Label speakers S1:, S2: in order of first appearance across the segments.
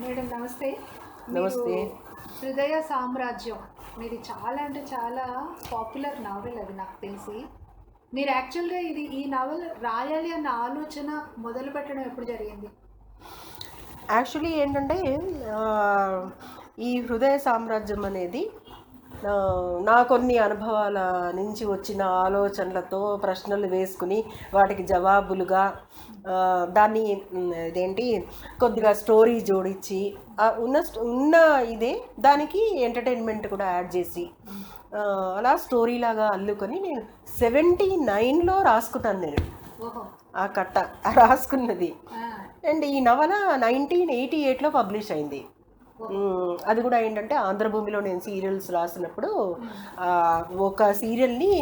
S1: Madam నమస్తే.
S2: నమస్తే.
S1: హృదయ సామ్రాజ్యం. మీది చాలా అంటే చాలా పాపులర్ నావెల్ అది నాకు తెలిసి. మీరు యాక్చువల్గా ఇది ఈ నావెల్ రాయాలి అన్న ఆలోచన మొదలు పెట్టడం ఎప్పుడు జరిగింది?
S2: యాక్చువల్లీ ఏంటంటే ఈ హృదయ సామ్రాజ్యం అనేది నా కొన్ని అనుభవాల నుంచి వచ్చిన ఆలోచనలతో ప్రశ్నలు వేసుకుని వాటికి జవాబులుగా దాన్ని ఇదేంటి కొద్దిగా స్టోరీ జోడించి ఉన్న ఉన్న ఇదే దానికి ఎంటర్టైన్మెంట్ కూడా యాడ్ చేసి అలా స్టోరీ లాగా అల్లుకొని నేను సెవెంటీ నైన్లో రాసుకున్నాను నేను. ఆ కట్ట రాసుకున్నది. అండ్ ఈ నవల నైన్టీన్ ఎయిటీ ఎయిట్లో పబ్లిష్ అయింది. అది కూడా ఏంటంటే ఆంధ్రభూమిలో నేను సీరియల్స్ రాసినప్పుడు ఒక సీరియల్ని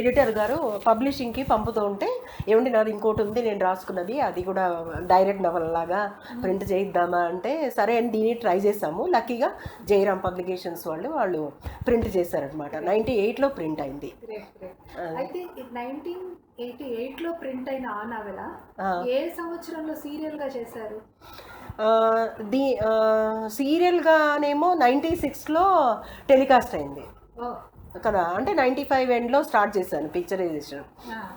S2: ఎడిటర్ గారు పబ్లిషింగ్కి పంపుతూ ఉంటే ఏమండి నాది ఇంకోటి ఉంది నేను రాసుకున్నది అది కూడా డైరెక్ట్ నవల లాగా ప్రింట్ చేయిద్దామా అంటే సరే అని దీన్ని ట్రై చేసాము లక్కీగా జయరామ్ పబ్లికేషన్స్ వాళ్ళు వాళ్ళు ప్రింట్ చేశారనమాట నైంటీ ఎయిట్లో ప్రింట్ అయింది.
S1: అయితే నైన్టీన్ ఎయిటీ ఎయిట్లో ప్రింట్ అయిన ఆ నావెల. ఏ సంవత్సరంలో సీరియల్గా చేశారు?
S2: దీ సీరియల్గానేమో నైంటీ సిక్స్లో టెలికాస్ట్ అయింది. కదా అంటే నైంటీ ఫైవ్ ఎండ్లో స్టార్ట్ చేశాను పిక్చరైజేషన్.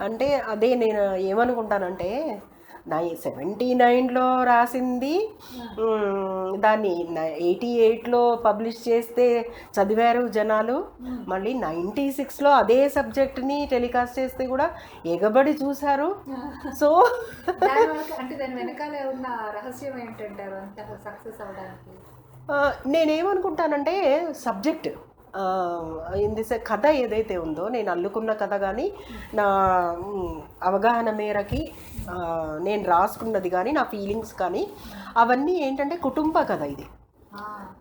S2: అంటే అదే నేను ఏమనుకుంటానంటే నై సెవెంటీ నైన్లో రాసింది. దాన్ని ఎయిటీ ఎయిట్లో పబ్లిష్ చేస్తే చదివారు జనాలు. మళ్ళీ నైంటీ సిక్స్లో అదే సబ్జెక్ట్ని టెలికాస్ట్ చేస్తే కూడా ఎగబడి చూశారు. సో
S1: అంటే దాని వెనకాల ఉన్న రహస్యం ఏంటంటారు? సక్సెస్ అవడానికి
S2: నేనేమనుకుంటానంటే సబ్జెక్ట్ ఇన్ దిస్ కథ ఏదైతే ఉందో నేను అల్లుకున్న కథ కానీ నా అవగాహన మేరకి నేను రాసుకున్నది కానీ నా ఫీలింగ్స్ కానీ అవన్నీ ఏంటంటే కుటుంబ కథ ఇది.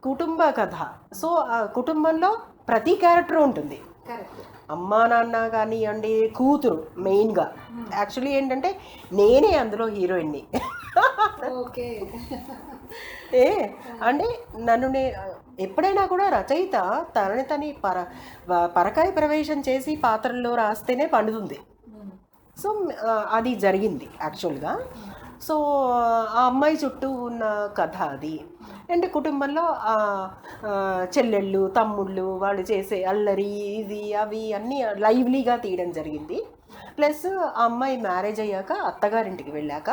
S2: కుటుంబ కథ. సో ఆ కుటుంబంలో ప్రతి క్యారెక్టర్ ఉంటుంది. అమ్మా నాన్న కానివ్వండి కూతురు మెయిన్గా. యాక్చువల్లీ ఏంటంటే నేనే అందులో హీరోయిన్ని
S1: ఓకే.
S2: ఏ అంటే నన్ను నే ఎప్పుడైనా కూడా రచయిత తనని తని పర పరకాయ ప్రవేశం చేసి పాత్రల్లో రాస్తేనే పండుతుంది. సో అది జరిగింది యాక్చువల్గా. సో ఆ అమ్మాయి చుట్టూ ఉన్న కథ అది. అండ్ కుటుంబంలో చెల్లెళ్ళు తమ్ముళ్ళు వాళ్ళు చేసే అల్లరి ఇది అవి అన్నీ లైవ్లీగా తీయడం జరిగింది. ప్లస్ ఆ అమ్మాయి మ్యారేజ్ అయ్యాక అత్తగారింటికి వెళ్ళాక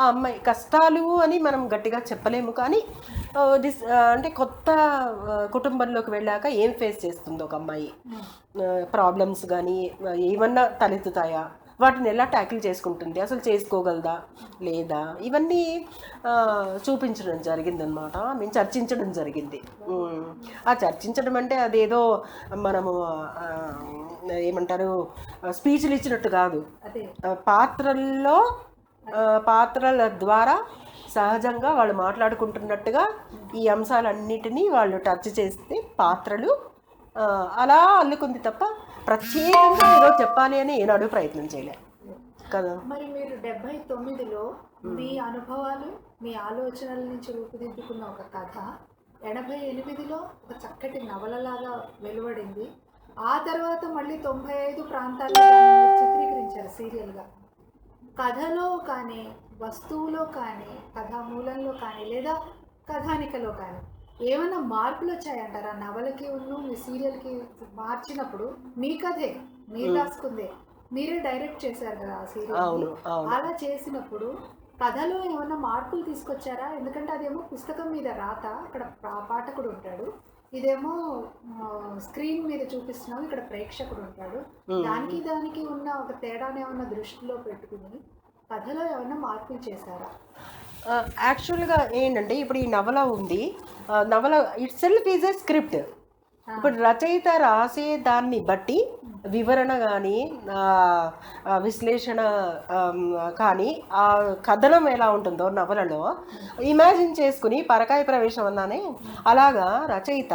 S2: ఆ అమ్మాయి కష్టాలు అని మనం గట్టిగా చెప్పలేము. కానీ దిస్ అంటే కొత్త కుటుంబంలోకి వెళ్ళాక ఏం ఫేస్ చేస్తుంది ఒక అమ్మాయి? ప్రాబ్లమ్స్ కానీ ఏమన్నా తలెత్తుతాయా? వాటిని ఎలా ట్యాకిల్ చేసుకుంటుంది? అసలు చేసుకోగలదా? లేదా? ఇవన్నీ చూపించడం జరిగిందనమాట మేము చర్చించడం జరిగింది. ఆ చర్చించడం అంటే అదేదో మనము ఏమంటారు స్పీచ్లు ఇచ్చినట్టు కాదు. పాత్రల్లో పాత్రల ద్వారా సహజంగా వాళ్ళు మాట్లాడుకుంటున్నట్టుగా ఈ అంశాలన్నిటినీ వాళ్ళు టచ్ చేస్తే పాత్రలు అలా అల్లుకుంది తప్ప ప్రత్యేకంగా ఏదో చెప్పాలి అని ఏనాడు ప్రయత్నం చేయలే. కదా?
S1: మరి మీరు డెబ్బై తొమ్మిదిలో మీ అనుభవాలు మీ ఆలోచనల నుంచి రూపుదిద్దుకున్న ఒక కథ ఎనభై ఎనిమిదిలో ఒక చక్కటి నవలలాగా వెలువడింది. ఆ తర్వాత మళ్ళీ తొంభై ఐదు ప్రాంతాల్లో చిత్రీకరించారు సీరియల్గా. కథలో కానీ వస్తువులో కానీ కథామూలంలో కానీ లేదా కథానికలో కానీ. ఏమైనా మార్పులు వచ్చాయంటారా? నవలకి ఉన్ను మీ సీరియల్కి మార్చినప్పుడు మీ కథే మీరు రాసుకుందే మీరే డైరెక్ట్ చేశారు కదా ఆ సీరియల్ అలా చేసినప్పుడు కథలో ఏమైనా మార్పులు తీసుకొచ్చారా? ఎందుకంటే అదేమో పుస్తకం మీద రాత అక్కడ పాఠకుడు ఉంటాడు. ఇదేమో స్క్రీన్ మీద చూపిస్తున్నాం ఇక్కడ ప్రేక్షకుడు ఉంటాడు. దానికి దానికి ఉన్న ఒక తేడాని ఏమన్నా దృష్టిలో పెట్టుకుని కథలో ఏమైనా మార్పులు చేశారా?
S2: యాక్చువల్గా ఏంటంటే ఇప్పుడు ఈ నవల ఉంది. నవల itself is a script ఇప్పుడు రచయిత రాసే దాన్ని బట్టి వివరణ కానీ విశ్లేషణ కానీ ఆ కథనం ఎలా ఉంటుందో నవలలో ఇమాజిన్ చేసుకుని పరకాయ ప్రవేశం అన్నానే. అలాగా రచయిత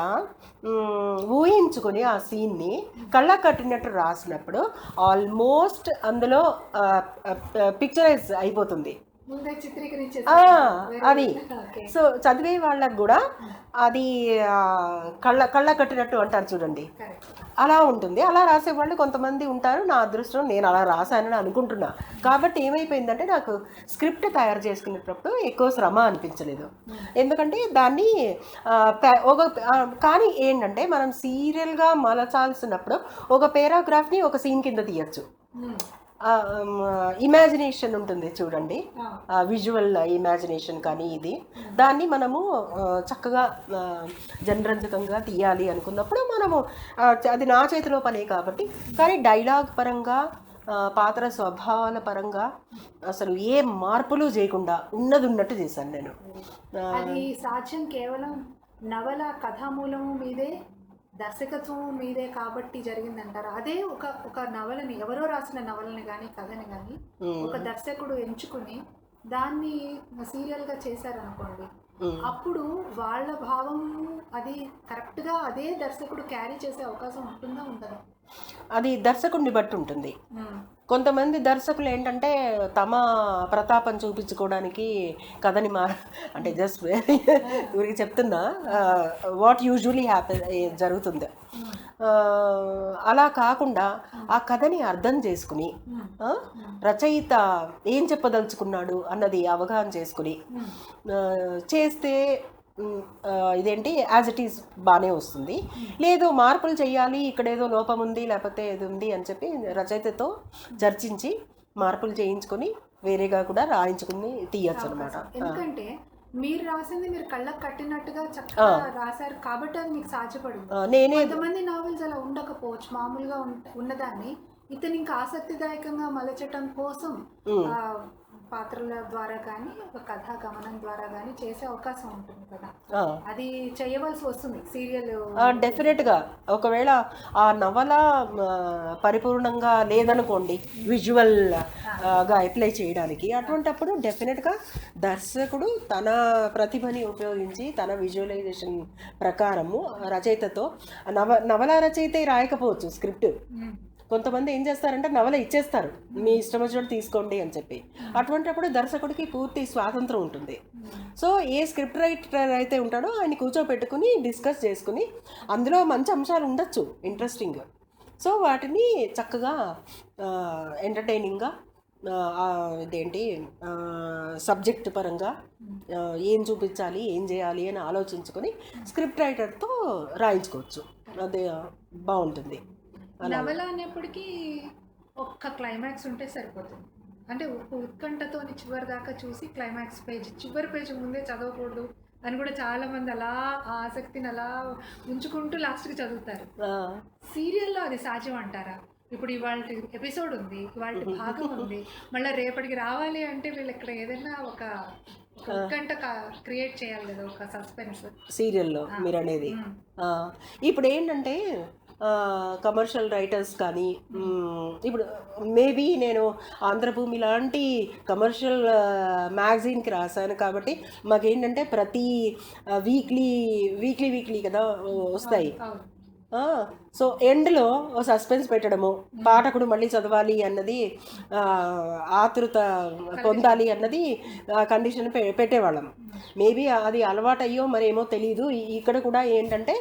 S2: ఊహించుకుని ఆ సీన్ని కళ్ళ కట్టినట్టు రాసినప్పుడు ఆల్మోస్ట్ అందులో పిక్చరైజ్ అయిపోతుంది. అది. సో చదివే వాళ్ళకు కూడా అది కళ్ళ కళ్ళ కట్టినట్టు అంటారు చూడండి. అలా ఉంటుంది. అలా రాసే వాళ్ళు కొంతమంది ఉంటారు. నా అదృష్టం నేను అలా రాశానని అనుకుంటున్నా. కాబట్టి ఏమైపోయిందంటే నాకు స్క్రిప్ట్ తయారు చేసుకునేటప్పుడు ఎక్కువ శ్రమ అనిపించలేదు. ఎందుకంటే దాన్ని ఒక కానీ ఏంటంటే మనం సీరియల్గా మలచాల్సినప్పుడు ఒక పేరాగ్రాఫ్ని ఒక సీన్ కింద తీయచ్చు. ఇమాజినేషన్ ఉంటుంది చూడండి. విజువల్ ఇమాజినేషన్ కానీ ఇది. దాన్ని మనము చక్కగా జనరంజకంగా తీయాలి అనుకున్నప్పుడు మనము అది నా చేతిలో పనే కాబట్టి కానీ డైలాగ్ పరంగా పాత్ర స్వభావాల పరంగా అసలు ఏ మార్పులు చేయకుండా ఉన్నది ఉన్నట్టు చేశాను నేను.
S1: అది సాధ్యం కేవలం నవల కథామూలము మీదే దర్శకత్వం మీదే కాబట్టి జరిగిందంటారు? అదే ఒక ఒక నవలని ఎవరో రాసిన నవలని కానీ కథని కానీ ఒక దర్శకుడు ఎంచుకుని దాన్ని సీరియల్గా చేశారనుకోండి
S2: ఉమ్.
S1: అప్పుడు వాళ్ళ భావం అది కరెక్ట్గా అదే దర్శకుడు క్యారీ చేసే అవకాశం ఉంటుందా ఉండదా?
S2: అది దర్శకుడిని బట్టి ఉంటుంది. కొంతమంది దర్శకులు ఏంటంటే తమ ప్రతాపం చూపించుకోవడానికి కథని మా అంటే జస్ట్ ఊరికి చెప్తున్నా. వాట్ యూజువలీ హ్యాపీ జరుగుతుంది. అలా కాకుండా ఆ కథని అర్థం చేసుకుని రచయిత ఏం చెప్పదలుచుకున్నాడు అన్నది అవగాహన చేసుకుని చేస్తే ఇదేంటి? యాజ్ ఇట్ ఈస్ బాగానే వస్తుంది. లేదు మార్పులు చేయాలి ఇక్కడ ఏదో లోపం ఉంది లేకపోతే ఇది ఉంది అని చెప్పి రచయితతో చర్చించి మార్పులు చేయించుకొని వేరేగా కూడా రాయించుకుని తీయచ్చు అనమాట
S1: ఎందుకంటే మీరు రాసింది మీరు కళ్ళకు కట్టినట్టుగా చక్కగా రాశారు కాబట్టి అది మీకు సాధ్యపడింది.
S2: నేనే
S1: కొంతమంది నావెల్స్ అలా ఉండకపోవచ్చు మామూలుగా ఉన్- ఉన్నదాన్ని. ఇతను ఇంకా ఆసక్తిదాయకంగా మలచటం కోసం పాత్రల ద్వారా కానీ ఒక కథా గమనం ద్వారా కానీ చేసే అవకాశం ఉంటుంది కదా. అది చేయవలసి వస్తుంది సీరియల్
S2: డెఫినెట్గా ఒకవేళ ఆ నవల పరిపూర్ణంగా లేదనుకోండి విజువల్గా అప్లై చేయడానికి అటువంటప్పుడు డెఫినెట్గా దర్శకుడు తన ప్రతిభని ఉపయోగించి తన విజువలైజేషన్ ప్రకారము రచయితతో నవ నవల రచయితే రాయకపోవచ్చు స్క్రిప్ట్ కొంతమంది ఏం చేస్తారంటే నవల ఇచ్చేస్తారు. మీ ఇష్టం వచ్చినట్టు తీసుకోండి అని చెప్పి. అటువంటిప్పుడు దర్శకుడికి పూర్తి స్వాతంత్రం ఉంటుంది. సో ఏ స్క్రిప్ట్ రైటర్ అయితే ఉంటాడో ఆయన కూర్చోపెట్టుకుని డిస్కస్ చేసుకుని అందులో మంచి అంశాలు ఉండొచ్చు ఇంట్రెస్టింగ్. సో వాటిని చక్కగా ఎంటర్టైనింగ్గా ఇదేంటి సబ్జెక్ట్ పరంగా ఏం చూపించాలి ఏం చేయాలి అని ఆలోచించుకొని స్క్రిప్ట్ రైటర్తో రాయించుకోవచ్చు. అదే బాగుంటుంది.
S1: నవల అనేప్పటికీ ఒక్క క్లైమాక్స్ ఉంటే సరిపోతుంది. అంటే ఒక ఉత్కంఠతో చివరి దాకా చూసి క్లైమాక్స్ పేజ్ చివరి పేజ్ ముందే చదవకూడదు అని కూడా చాలా మంది అలా ఆ ఆసక్తిని అలా ఉంచుకుంటూ లాస్ట్కి చదువుతారు. సీరియల్లో అది సాధ్యం అంటారా? ఇప్పుడు ఇవాళ ఎపిసోడ్ ఉంది ఇవాళ భాగం ఉంది మళ్ళీ రేపటికి రావాలి అంటే వీళ్ళు ఇక్కడ ఏదైనా ఒక ఉత్కంఠ క్రియేట్ చేయాలి కదా ఒక సస్పెన్స్
S2: సీరియల్లో మీరు అనేది. ఇప్పుడు ఏంటంటే కమర్షియల్ రైటర్స్ కానీ ఇప్పుడు మేబీ నేను ఆంధ్రభూమి లాంటి కమర్షియల్ మ్యాగజైన్కి రాశాను కాబట్టి మాకేంటంటే ప్రతి వీక్లీ వీక్లీ వీక్లీ కదా వస్తాయి. సో ఎండ్లో ఓ సస్పెన్స్ పెట్టడము. పాఠకుడు మళ్ళీ చదవాలి అన్నది ఆతృత పొందాలి అన్నది కండిషన్ పెట్టేవాళ్ళం. మేబీ అది అలవాటు అయ్యో మరేమో తెలియదు ఇక్కడ కూడా ఏంటంటే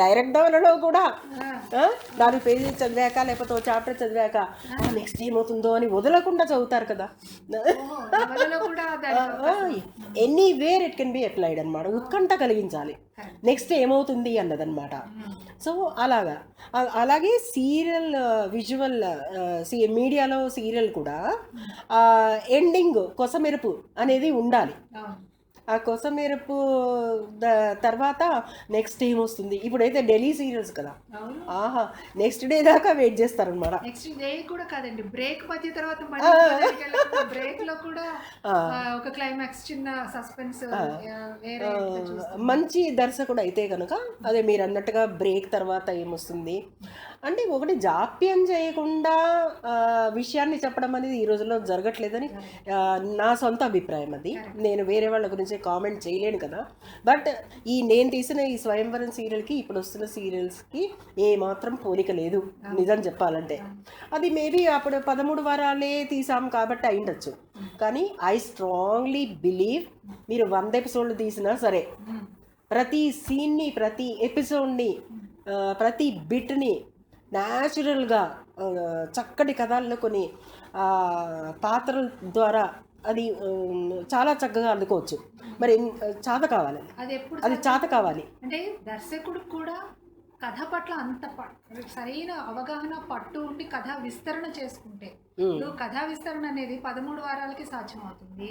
S2: డైరెక్ట్ నవలలో కూడా నాలుగు పేజీలు చదివాక లేకపోతే ఓ చాప్టర్ చదివాక నెక్స్ట్ ఏమవుతుందో అని వదలకుండా చదువుతారు కదా. Anywhere it can be applied అనమాట ఉత్కంఠ కలిగించాలి. నెక్స్ట్ ఏమవుతుంది అన్నదన్నమాట. సో అలాగా. అలాగే సీరియల్ విజువల్ మీడియాలో సీరియల్ కూడా ఎండింగ్ కొసమెరుపు అనేది ఉండాలి. ఆ కొసమెరుపు తర్వాత నెక్స్ట్ ఏమొస్తుంది ఇప్పుడైతే ఢిల్లీ సీరియల్స్ కదా. ఆహా నెక్స్ట్ డే దాకా వెయిట్ చేస్తారనమాట
S1: నెక్స్ట్ డే కూడా కాదండి. బ్రేక్ మధ్య తర్వాత బ్రేక్లో కూడా ఒక క్లైమాక్స్ చిన్న సస్పెన్స్.
S2: మంచి దర్శకుడు అయితే కనుక అదే మీరు అన్నట్టుగా బ్రేక్ తర్వాత ఏమొస్తుంది? అంటే ఒకటి జాప్యం చేయకుండా విషయాన్ని చెప్పడం అనేది ఈ రోజుల్లో జరగట్లేదని నా సొంత అభిప్రాయం అది. నేను వేరే వాళ్ళ గురించి కామెంట్ చేయలేను కదా. బట్ ఈ నేను తీసిన ఈ స్వయంవరం సీరియల్కి ఇప్పుడు వస్తున్న సీరియల్స్కి ఏ మాత్రం పోలిక లేదు నిజం చెప్పాలంటే. అది మేబీ అప్పుడు పదమూడు వారాలే తీసాం కాబట్టి అయిండొచ్చు. కానీ ఐ స్ట్రాంగ్లీ బిలీవ్ మీరు వంద ఎపిసోడ్లు తీసినా సరే. ప్రతి సీన్ని ప్రతి ఎపిసోడ్ని ప్రతి బిట్ని న్యాచురల్గా చక్కటి కథల్లో కొన్ని పాత్రల ద్వారా అది చాలా చక్కగా అందుకోవచ్చు. మరి చాత కావాలి.
S1: అది ఎప్పుడు
S2: అది చాత కావాలి.
S1: అంటే దర్శకుడికి కూడా కథ పట్ల అంత సరైన అవగాహన పట్టు ఉండి కథ విస్తరణ చేసుకుంటే ఇప్పుడు కథా విస్తరణ అనేది పదమూడు వారాలకి సాధ్యమవుతుంది.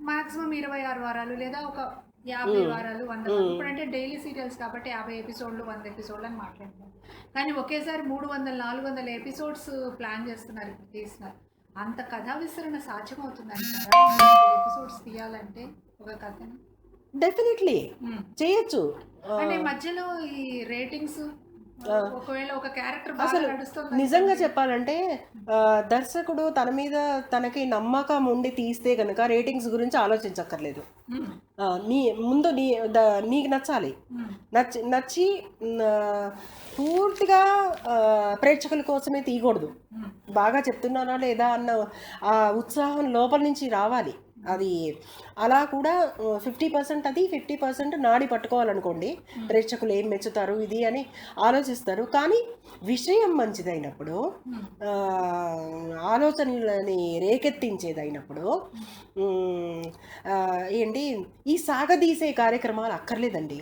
S1: మాక్సిమం ఇరవై ఆరు వారాలు లేదా ఒక యాభై వారాలు వంద ఇప్పుడంటే డైలీ సీరియల్స్ కాబట్టి యాభై ఎపిసోడ్లు వంద ఎపిసోడ్లు అని మాట్లాడుతున్నారు కానీ ఒకేసారి మూడు వందల నాలుగు వందల ఎపిసోడ్స్ ప్లాన్ చేస్తున్నారు ఇప్పుడు తీస్తున్నారు. అంత కథా విస్తరణ సాధ్యమవుతుంది అంటారా ఎపిసోడ్స్ తీయాలంటే ఒక కథని?
S2: డెఫినెట్లీ. చేయొచ్చు.
S1: అంటే మధ్యలో ఈ రేటింగ్స్ ఒకవేళ ఒక క్యారెక్టర్
S2: అసలు నిజంగా చెప్పాలంటే దర్శకుడు తన మీద తనకి నమ్మకం ఉండి తీస్తే కనుక రేటింగ్స్ గురించి ఆలోచించక్కర్లేదు. నీ ముందు నీ నీకు నచ్చాలి. నచ్చి నచ్చి పూర్తిగా ప్రేక్షకుల కోసమే తీయకూడదు. బాగా చెప్తున్నానా లేదా అన్న ఆ ఉత్సాహం లోపల నుంచి రావాలి. అది అలా కూడా ఫిఫ్టీ పర్సెంట్ అది ఫిఫ్టీ పర్సెంట్ నాడి పట్టుకోవాలనుకోండి. ప్రేక్షకులు ఏం మెచ్చుతారు ఇది అని ఆలోచిస్తారు. కానీ విషయం మంచిదైనప్పుడు ఆలోచనలని రేకెత్తించేదైనప్పుడు ఏంటి ఈ సాగదీసే కార్యక్రమాలు అక్కర్లేదండి.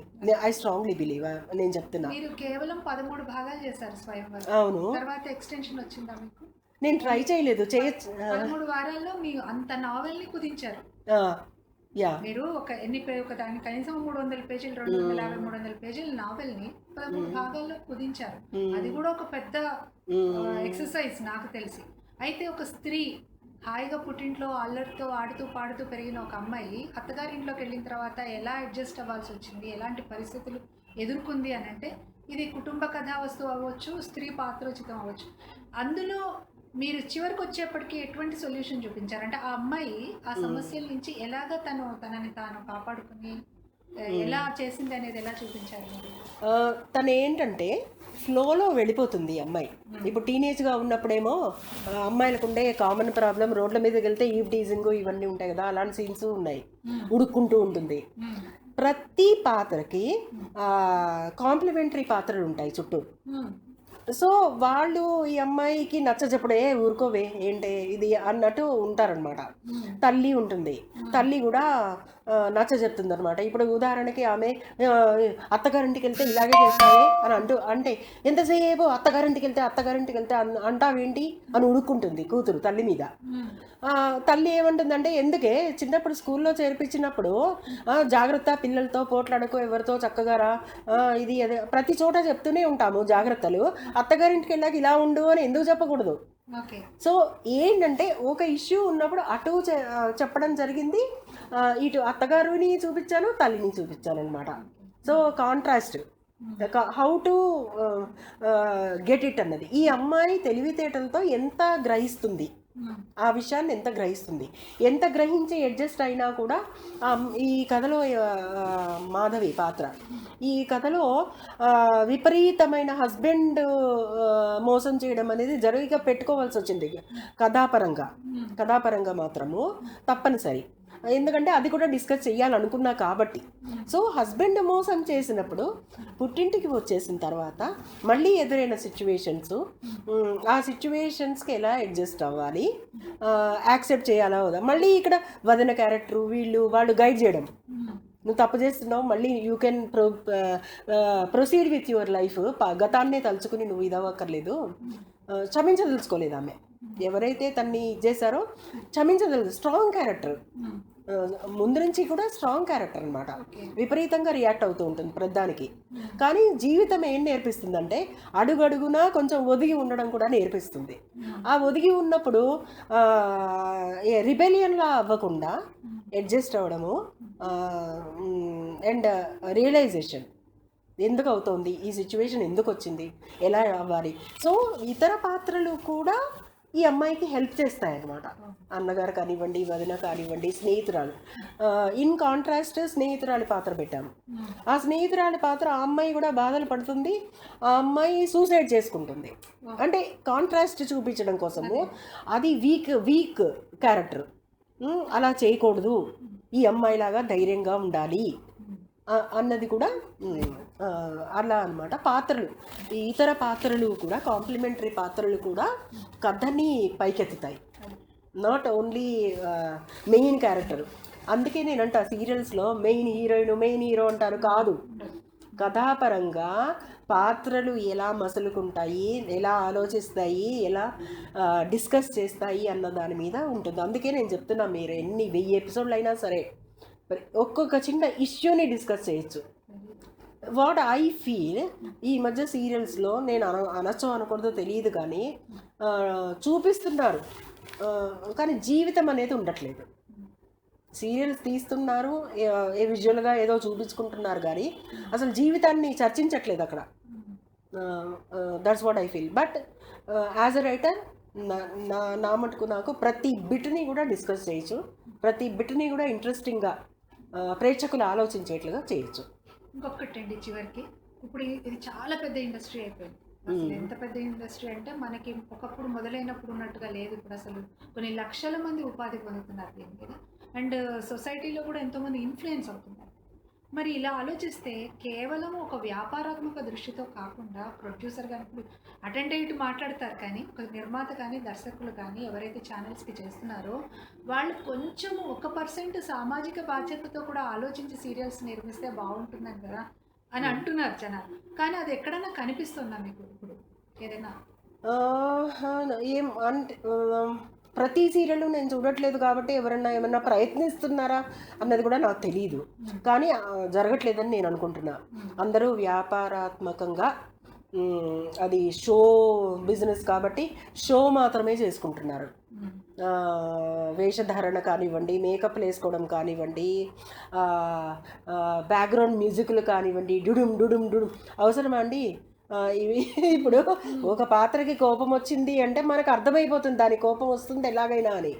S2: ఐ స్ట్రాంగ్లీ బిలీవ్ నేను చెప్తున్నా.
S1: మీరు కేవలం పదమూడు భాగాలు చేశారు స్వయంవరం.
S2: అవును.
S1: తర్వాత ఎక్స్టెన్షన్ వచ్చిందా మీకు?
S2: నేను ట్రై చేయలేదు. చేయొచ్చు.
S1: పదమూడు వారాల్లో మీరు అంత నావెల్ని కుదించారు
S2: యా.
S1: మీరు ఒక ఎన్ని ఒక దాని కనీసం మూడు వందల పేజీలు రెండు వందల యాభై మూడు వందల పేజీల నావెల్ని పదమూడు భాగాల్లో కుదించారు. అది కూడా ఒక పెద్ద ఎక్సర్సైజ్ నాకు తెలిసి. అయితే ఒక స్త్రీ హాయిగా పుట్టింట్లో అల్లరితో ఆడుతూ పాడుతూ పెరిగిన ఒక అమ్మాయి అత్తగారింట్లోకి వెళ్ళిన తర్వాత ఎలా అడ్జస్ట్ అవ్వాల్సి వచ్చింది? ఎలాంటి పరిస్థితులు ఎదుర్కొంది అని అంటే ఇది కుటుంబ కథా వస్తువు అవ్వచ్చు స్త్రీ పాత్రోచితం అవ్వచ్చు. అందులో మీరు చివరికి వచ్చేప్పటికి ఎటువంటి సొల్యూషన్ చూపించారు అంటే ఆ అమ్మాయి ఆ సమస్యల నుంచి ఎలాగ తను తనని తాను కాపాడుకుని ఎలా చేసింది అనేది ఎలా చూపించారు?
S2: తను ఏంటంటే ఫ్లోలో వెళ్ళిపోతుంది అమ్మాయి. ఇప్పుడు టీనేజ్గా ఉన్నప్పుడేమో అమ్మాయిలకు ఉండే కామన్ ప్రాబ్లం రోడ్ల మీదకి వెళ్తే ఈవ్ టీజింగ్ ఇవన్నీ ఉంటాయి కదా అలాంటి సీన్స్ ఉన్నాయి. ఉడుక్కుంటూ ఉంటుంది. ప్రతి పాత్రకి కాంప్లిమెంటరీ పాత్రలు ఉంటాయి చుట్టూ. సో వాళ్ళు ఈ అమ్మాయికి నచ్చ చెప్పుడే ఊరుకోవే ఏంటే ఇది అన్నట్టు ఉంటారనమాట. తల్లి ఉంటుంది. తల్లి కూడా నచ్చ చెప్తుంది అనమాట ఇప్పుడు ఉదాహరణకి ఆమె అత్తగారింటికి వెళ్తే ఇలాగే చేస్తావే అని అంటూ అంటే ఎంతసేపు అత్తగారింటికి వెళ్తే అత్తగారింటికి వెళ్తే అంటావేంటి అని ఉడుక్కుంటుంది కూతురు తల్లి మీద. తల్లి ఏమంటుందంటే ఎందుకే? చిన్నప్పుడు స్కూల్లో చేర్పించినప్పుడు జాగ్రత్త పిల్లలతో పోట్లాడకు ఎవరితో చక్కగా రా ఇది ప్రతి చోట చెప్తూనే ఉంటాము జాగ్రత్తలు. అత్తగారింటికి వెళ్ళాక ఇలా ఉండు అని ఎందుకు చెప్పకూడదు? సో ఏంటంటే ఒక ఇష్యూ ఉన్నప్పుడు అటు చెప్పడం జరిగింది ఇటు అత్తగారుని చూపించాను తల్లిని చూపించాను అనమాట so contrast how to get it అన్నది. ఈ అమ్మాయి తెలివితేటలతో ఎంత గ్రహిస్తుంది? ఆ విషయాన్ని ఎంత గ్రహిస్తుంది? ఎంత గ్రహించి అడ్జస్ట్ అయినా కూడా ఈ కథలో మాధవి పాత్ర. ఈ కథలో విపరీతమైన హస్బెండ్ మోసం చేయడం అనేది జరిగిగా పెట్టుకోవాల్సి వచ్చింది. కథాపరంగా. కథాపరంగా మాత్రము తప్పనిసరి. ఎందుకంటే అది కూడా డిస్కస్ చేయాలనుకున్నా కాబట్టి. సో హస్బెండ్ మోసం చేసినప్పుడు పుట్టింటికి వచ్చేసిన తర్వాత మళ్ళీ ఎదురైన సిచ్యువేషన్స్ ఆ సిచ్యువేషన్స్కి ఎలా అడ్జస్ట్ అవ్వాలి యాక్సెప్ట్ చేయాలా వదా మళ్ళీ ఇక్కడ వదిన క్యారెక్టర్ వీళ్ళు వాళ్ళు గైడ్ చేయడం. నువ్వు తప్పు చేస్తున్నావు మళ్ళీ you can pro proceed with your life. గతాన్నే తలుచుకుని నువ్వు ఇదవ్వక్కర్లేదు. క్షమించదలుచుకోలేదు ఆమె. ఎవరైతే తన్ని చేశారో క్షమించదలదు. Strong character. ముందు నుంచి కూడా స్ట్రాంగ్ క్యారెక్టర్ అనమాట విపరీతంగా రియాక్ట్ అవుతూ ఉంటుంది ప్రతిదానికి. కానీ జీవితం ఏం నేర్పిస్తుందంటే అడుగడుగునా కొంచెం ఒదిగి ఉండడం కూడా నేర్పిస్తుంది. ఆ ఒదిగి ఉన్నప్పుడు రిబెలియన్లా అవ్వకుండా అడ్జస్ట్ అవ్వడము అండ్ రియలైజేషన్ ఎందుకు అవుతోంది? ఈ సిచ్యువేషన్ ఎందుకు వచ్చింది? ఎలా అవ్వాలి? సో ఇతర పాత్రలు కూడా ఈ అమ్మాయికి హెల్ప్ చేస్తాయి అన్నమాట అన్నగారు కానివ్వండి వదిన కానివ్వండి స్నేహితురాలు. ఇన్ కాంట్రాస్ట్ స్నేహితురాలి పాత్ర పెట్టాము. ఆ స్నేహితురాలి పాత్ర ఆ అమ్మాయి కూడా బాధలు పడుతుంది ఆ అమ్మాయి సూసైడ్ చేసుకుంటుంది. అంటే కాంట్రాస్ట్ చూపించడం కోసము అది. వీక్ వీక్ క్యారెక్టర్ అలా చేయకూడదు. ఈ అమ్మాయిలాగా ధైర్యంగా ఉండాలి. అన్నది కూడా అలా అన్నమాట. పాత్రలు ఇతర పాత్రలు కూడా కాంప్లిమెంటరీ పాత్రలు కూడా కథని పైకెత్తుతాయి. నాట్ ఓన్లీ మెయిన్ క్యారెక్టర్ అందుకే నేనంట సీరియల్స్లో మెయిన్ హీరోయిన్ మెయిన్ హీరో అంటారు కాదు. కథాపరంగా పాత్రలు ఎలా మసులుకుంటాయి ఎలా ఆలోచిస్తాయి ఎలా డిస్కస్ చేస్తాయి అన్న దాని మీద ఉంటుంది. అందుకే నేను చెప్తున్నా మీరు ఎన్ని వెయ్యి ఎపిసోడ్లు అయినా సరే ఒక్కొక్క చిన్న ఇష్యూని డిస్కస్ చేయొచ్చు. వాట్ ఐ ఫీల్ ఈ మధ్య సీరియల్స్లో నేను అన అనొచ్చో అనకూడదో తెలియదు కానీ చూపిస్తున్నారు. కానీ జీవితం అనేది ఉండట్లేదు. సీరియల్స్ తీస్తున్నారు ఏ- ఏ విజువల్గా ఏదో చూపించుకుంటున్నారు కానీ అసలు జీవితాన్ని చర్చించట్లేదు అక్కడ. That's what I feel but as a writer నా నా మటుకు నాకు ప్రతి బిట్ని కూడా డిస్కస్ చేయొచ్చు. ప్రతి బిట్ని కూడా ఇంట్రెస్టింగ్గా ప్రేక్షకులు ఆలోచించేట్లుగా చేయొచ్చు.
S1: ఇంకొకటి అండి చివరికి. ఇప్పుడు ఇది- ఇది చాలా పెద్ద ఇండస్ట్రీ అయిపోయింది. అసలు ఎంత పెద్ద ఇండస్ట్రీ అంటే మనకి ఒకప్పుడు మొదలైనప్పుడు ఉన్నట్టుగా లేదు ఇప్పుడు అసలు. కొన్ని లక్షల మంది ఉపాధి పొందుతున్నారు దీని మీద. అండ్ సొసైటీలో కూడా ఎంతోమంది ఇన్ఫ్లుయెన్స్ అవుతున్నారు. మరి ఇలా ఆలోచిస్తే కేవలం ఒక వ్యాపారాత్మక దృష్టితో కాకుండా ప్రొడ్యూసర్ కానీ ఇప్పుడు అటెండ్ అయ్యి మాట్లాడతారు కానీ ఒక నిర్మాత కానీ దర్శకులు కానీ ఎవరైతే ఛానల్స్కి చేస్తున్నారో వాళ్ళు కొంచెం ఒక పర్సెంట్ సామాజిక బాధ్యతతో కూడా ఆలోచించి సీరియల్స్ నిర్మిస్తే బాగుంటుందని కదా అని అంటున్నారు జనాలు. కానీ అది ఎక్కడైనా కనిపిస్తుందా మీకు ఇప్పుడు? ఏదైనా?
S2: ఏం అంటే ప్రతి సీరియల్ నేను చూడట్లేదు కాబట్టి ఎవరన్నా ఏమన్నా ప్రయత్నిస్తున్నారా అన్నది కూడా నాకు తెలియదు కానీ జరగట్లేదని నేను అనుకుంటున్నా. అందరూ వ్యాపారాత్మకంగా అది షో బిజినెస్ కాబట్టి షో మాత్రమే చేసుకుంటున్నారు. వేషధారణ కానివ్వండి మేకప్ వేసుకోవడం కానివ్వండి బ్యాక్గ్రౌండ్ మ్యూజిక్లు కానివ్వండి డుడుమ్ డుడుమ్ డుడుమ్. అవసరమా అండి? ఇవి ఇప్పుడు ఒక పాత్రకి కోపం వచ్చింది అంటే మనకు అర్థమైపోతుంది దాని కోపం వస్తుంది ఎలాగైనా అని.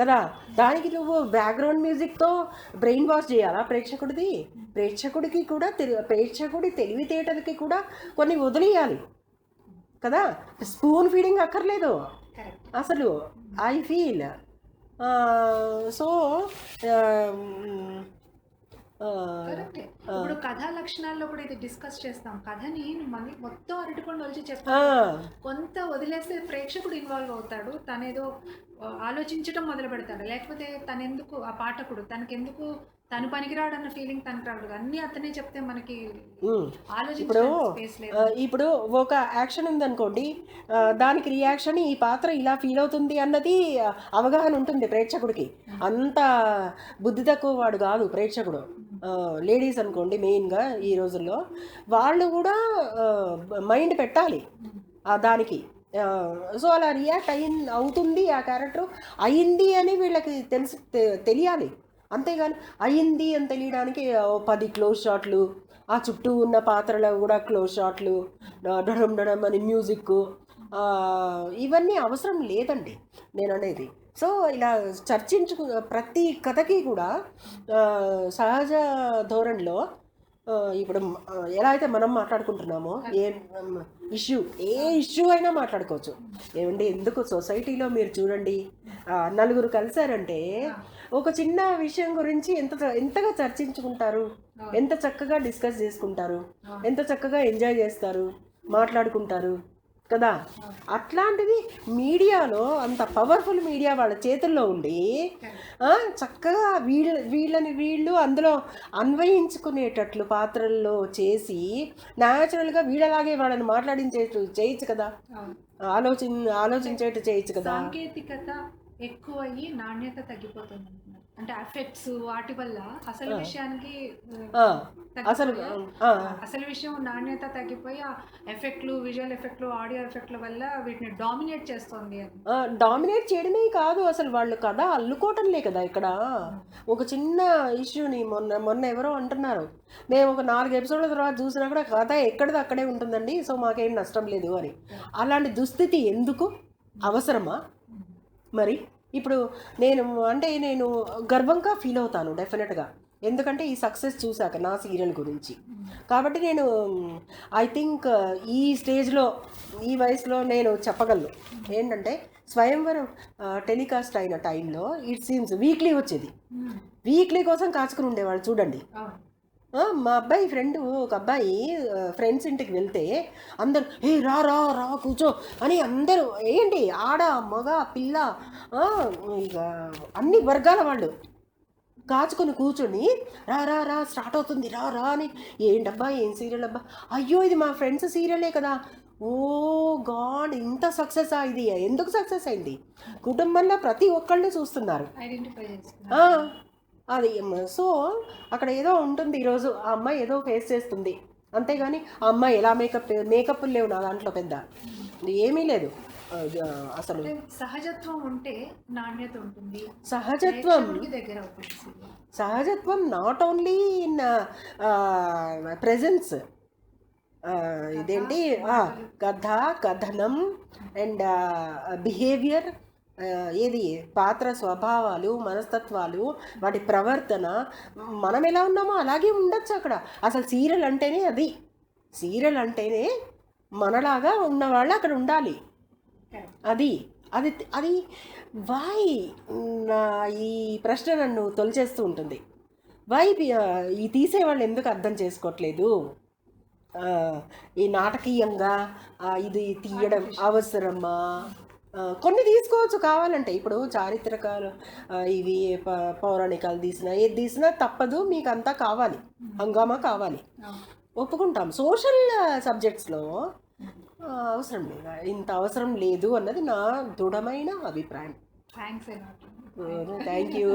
S2: కదా? దానికి నువ్వు బ్యాక్గ్రౌండ్ మ్యూజిక్తో బ్రెయిన్ వాష్ చేయాలా ప్రేక్షకుడిది? ప్రేక్షకుడికి కూడా తెలి ప్రేక్షకుడి తెలివితేటలకి కూడా కొన్ని వదిలేయాలి. కదా? స్పూన్ ఫీడింగ్ అక్కర్లేదు. అసలు ఐ ఫీల్ సో
S1: ఇప్పుడు కథా లక్షణాల్లో కూడా ఇది డిస్కస్ చేస్తాం. కథని మళ్ళీ మొత్తం అరటిపండు వచ్చి చెప్తాం. కొంత వదిలేస్తే ప్రేక్షకుడు ఇన్వాల్వ్ అవుతాడు. తనేదో ఆ, ఆలోచించటం మొదలు పెడతాడు. లేకపోతే తనెందుకు ఆ పాఠకుడు తనకెందుకు తను పనికిరాడన్న ఫీలింగ్ తనకు రాడు అన్నీ అతనే చెప్తే మనకి లేదు.
S2: ఇప్పుడు ఒక యాక్షన్ ఉందనుకోండి దానికి రియాక్షన్ ఈ పాత్ర ఇలా ఫీల్ అవుతుంది అన్నది అవగాహన ఉంటుంది ప్రేక్షకుడికి. అంత బుద్ధి తక్కువ వాడు కాదు ప్రేక్షకుడు. లేడీస్ అనుకోండి మెయిన్గా ఈ రోజుల్లో వాళ్ళు కూడా మైండ్ పెట్టాలి దానికి. సో అలా రియాక్ట్ అయి అవుతుంది ఆ క్యారెక్టర్. అయింది అని వీళ్ళకి తెలిసి తె- తెలియాలి. అంతేగాని అయింది అని తెలియడానికి పది క్లోజ్ షాట్లు ఆ చుట్టూ ఉన్న పాత్రలో కూడా క్లోజ్ షాట్లు డడం డడం అని మ్యూజిక్ ఇవన్నీ అవసరం లేదండి నేను అనేది సో ఇలా చర్చించుకు ప్రతి కథకి కూడా సహజ ధోరణిలో ఇప్పుడు ఎలా అయితే మనం మాట్లాడుకుంటున్నామో ఏ ఇష్యూ ఏ ఇష్యూ అయినా మాట్లాడుకోవచ్చు. ఏమండి ఎందుకు సొసైటీలో మీరు చూడండి నలుగురు కలిశారంటే ఒక చిన్న విషయం గురించి ఎంత ఎంతగా చర్చించుకుంటారు? ఎంత చక్కగా డిస్కస్ చేసుకుంటారు? ఎంత చక్కగా ఎంజాయ్ చేస్తారు? మాట్లాడుకుంటారు? కదా? అట్లాంటిది మీడియాలో అంత పవర్ఫుల్ మీడియా వాళ్ళ చేతుల్లో ఉండి చక్కగా వీళ్ళ వీళ్ళని వీళ్ళు అందులో అన్వయించుకునేటట్లు పాత్రల్లో చేసి న్యాచురల్గా వీళ్ళలాగే వాళ్ళని మాట్లాడించేట్టు చేయొచ్చు కదా?
S1: అవును.
S2: ఆలోచి ఆలోచించేట్టు చేయొచ్చు కదా?
S1: సాంకేతికత ఎక్కువ నాణ్యత తగ్గిపోతుంది అంటే ఎఫెక్ట్స్ వాటి వల్ల అసలు విషయానికి
S2: అసలు
S1: అసలు విషయం నాణ్యత తగ్గిపోయి ఆ ఎఫెక్ట్లు విజువల్ ఎఫెక్ట్లు ఆడియో ఎఫెక్ట్ల వల్ల వీటిని డామినేట్ చేస్తోంది అని.
S2: డామినేట్ చేయడమే కాదు అసలు వాళ్ళు కథ అల్లుకోవటంలే కదా ఇక్కడ. ఒక చిన్న ఇష్యూని మొన్న మొన్న ఎవరో అంటున్నారు. మేము ఒక నాలుగు ఎపిసోడ్ల తర్వాత చూసినా కూడా కథ ఎక్కడిది అక్కడే ఉంటుందండి సో మాకేం నష్టం లేదు అని. అలాంటి దుస్థితి ఎందుకు? అవసరమా? మరి? ఇప్పుడు నేను అంటే నేను గర్వంగా ఫీల్ అవుతాను డెఫినెట్గా. ఎందుకంటే ఈ సక్సెస్ చూశాక నా సీరియల్ గురించి. కాబట్టి నేను ఐ థింక్ ఈ స్టేజ్లో ఈ వయసులో నేను చెప్పగలను. ఏంటంటే స్వయంవరం టెలికాస్ట్ అయిన టైంలో ఇట్ సీమ్స్ వీక్లీ వచ్చేది. వీక్లీ కోసం కాచుకుని ఉండేవాళ్ళు చూడండి. మా అబ్బాయి ఫ్రెండ్ ఒక అబ్బాయి ఫ్రెండ్స్ ఇంటికి వెళ్తే అందరు ఏ రా రా రా కూర్చో అని అందరూ ఏంటి ఆడ మగ పిల్ల ఇక అన్ని వర్గాల వాళ్ళు కాచుకొని కూర్చొని రా రా రా స్టార్ట్ అవుతుంది రా రా అని ఏంటబ్బా ఏం సీరియల్ అబ్బా? అయ్యో ఇది మా ఫ్రెండ్స్ సీరియలే కదా. ఓ గాడ్ ఇంత సక్సెస్ ఇది? ఎందుకు సక్సెస్ అయింది? కుటుంబంలో ప్రతి ఒక్కళ్ళు చూస్తున్నారు. అది సో అక్కడ ఏదో ఉంటుంది ఈరోజు ఆ అమ్మాయి ఏదో ఫేస్ చేస్తుంది. అంతేగాని ఆ అమ్మాయి ఎలా మేకప్ మేకప్ లేవు నా దాంట్లో పెద్ద. ఏమీ లేదు. అసలు
S1: సహజత్వం ఉంటే నాణ్యత ఉంటుంది.
S2: సహజత్వం.
S1: దగ్గర.
S2: సహజత్వం నాట్ ఓన్లీ ఇన్ ప్రెజెన్స్ ఇదేంటి? కథ కథనం అండ్ బిహేవియర్ ఏది? పాత్ర స్వభావాలు మనస్తత్వాలు వాటి ప్రవర్తన మనం ఎలా ఉన్నామో అలాగే ఉండొచ్చు అక్కడ. అసలు సీరియల్ అంటేనే అది. సీరియల్ అంటేనే మనలాగా ఉన్నవాళ్ళు అక్కడ ఉండాలి. అది. అది అది వాయ్ నా ఈ ప్రశ్న నన్ను తొలిచేస్తూ ఉంటుంది. వై ఈ తీసేవాళ్ళు ఎందుకు అర్థం చేసుకోవట్లేదు ఈ నాటకీయంగా ఇది తీయడం అవసరమా? కొన్ని తీసుకోవచ్చు కావాలంటే. ఇప్పుడు చారిత్రకాలు ఇవి పౌరాణికాలు తీసినా ఏది తీసినా తప్పదు మీకు అంతా కావాలి. హంగామా కావాలి. ఒప్పుకుంటాం. సోషల్ సబ్జెక్ట్స్లో అవసరం లేదు? ఇంత అవసరం లేదు అన్నది నా దృఢమైన అభిప్రాయం.
S1: Thanks
S2: thank you.